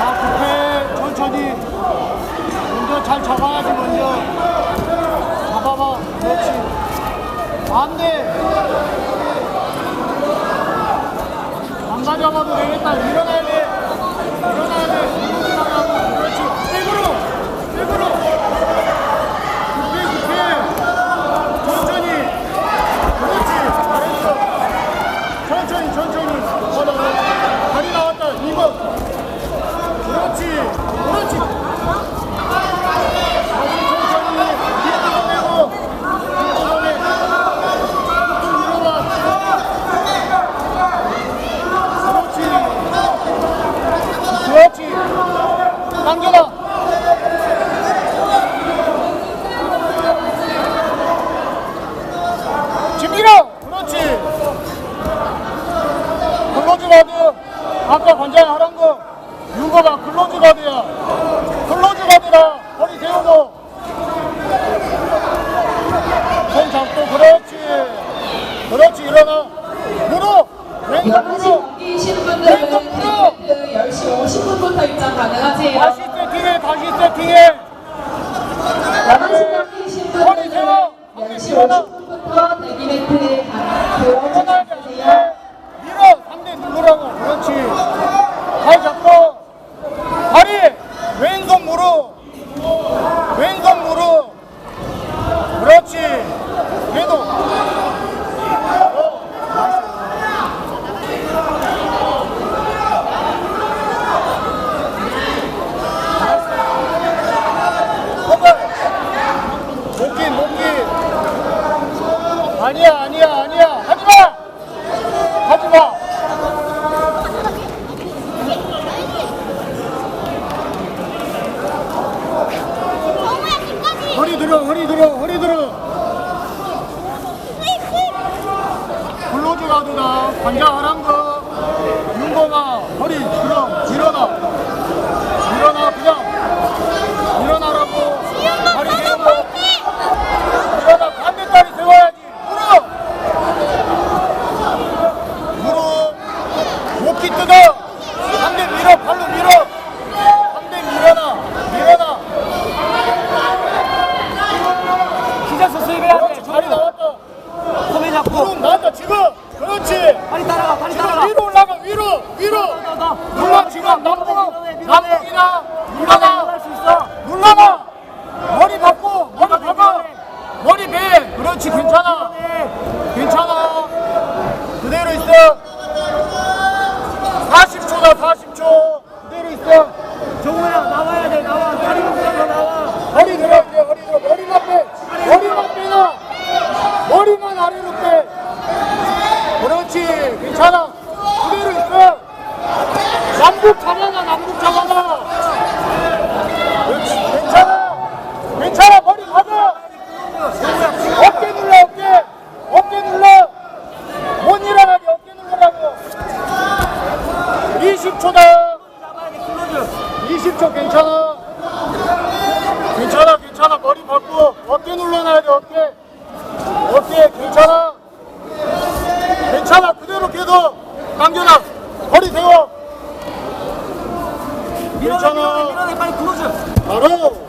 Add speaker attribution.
Speaker 1: 아, 급해. 천천히. 먼저 잘 잡아야지, 먼저. 잡아봐. 그렇지. 안 돼. 안 가져가도 되겠다. 일어나야 돼. 일어나야 돼. 일어나고. 그렇지. 백으로. 백으로. 급해, 급해. 천천히. 그렇지. 잘했어. 천천히, 천천히. 걷어. 다리 나왔다. 2번. 그렇지. 그렇지. 다시 천천히. 뒷부분 내고. 뒷부분에. 좀 일어나. 그렇지. 그렇지. 당겨라. 지금 밀어. 그렇지. 클로즈 가드. 아까 관장 하란 거. 윤거가 클로즈 가드야. 클로즈 가드라. 허리 세우고. 손 잡고. 그렇지. 그렇지. 일어나. 물어.
Speaker 2: 뛰시는 분들은
Speaker 1: 왼쪽.
Speaker 2: 그 10시 50분부터 입장 가능하세요.
Speaker 1: 다시 세팅해. 다시 세팅해.
Speaker 2: 남은 뛰신
Speaker 1: 허리 세워.
Speaker 2: 분들은 10시 50분부터 대기멘트에
Speaker 1: 일어나야 돼.
Speaker 2: 들어주세요.
Speaker 1: 밀어. 상대 누구라고. 그렇지. 발 잡고. 다리. 왼손 무릎. 왼손 무릎. 그렇지. 계속. 허벌. 목기, 목기. 아니야, 아니야, 아니야. 하지 마! 하지 마!
Speaker 3: 정우야 끝까지
Speaker 1: 허리 들어, 허리 들어, 허리 들어. 블로즈 가드다. 관장 하란 거. 윤범아, 허리 들어. 일어나. 일어나, 그냥. 일어나라고. 다리 세우고. 일어나, 반대다리 세워야지. 무릎! 무릎. 목기 뜯어. 반대 밀어, 발로 밀어. 반대 밀어놔. 밀어놔.
Speaker 4: 기자서 수입해야
Speaker 1: 그렇지,
Speaker 4: 돼.
Speaker 1: 다리 나왔다.
Speaker 4: 소매 잡고.
Speaker 1: 무릎 나왔다, 지금. 그렇지.
Speaker 4: 다리 따라가, 다리
Speaker 1: 지금
Speaker 4: 따라가.
Speaker 1: 위로 올라가, 위로, 위로.
Speaker 4: 더, 더.
Speaker 1: 눌러, 지금 남북,
Speaker 4: 밀어내, 밀어내. 있어.
Speaker 1: 눌러놔. 머리 받고, 머리 박아. 머리 배. 그렇지, 괜찮아.
Speaker 4: 네.
Speaker 1: 괜찮아. 그대로 있어. 40초다, 40초. 그대로 있어.
Speaker 4: 정우야, 나와야 돼, 나와. 다리 묶어서 나와.
Speaker 1: 허리 들어, 허리 들어. 머리만 빼. 머리만 빼놔. 머리만 아래로 빼. 그렇지. 괜찮아. 그대로 있어. 남북 잡아놔, 남북 잡아놔. 그렇지. 괜찮아. 괜찮아. 머리 가자. 어깨 눌러, 어깨. 어깨 눌러. 못 일어나게 어깨 눌러라고. 20초다.
Speaker 4: 잡아야 돼, 클로즈.
Speaker 1: 20초 괜찮아. 괜찮아, 괜찮아. 머리 받고 어깨 눌러놔야 돼, 어깨. 어깨 괜찮아. 괜찮아. 그대로 당겨놔. 허리 세워. 괜찮아.
Speaker 4: 밀어내, 빨리 클로즈.
Speaker 1: 바로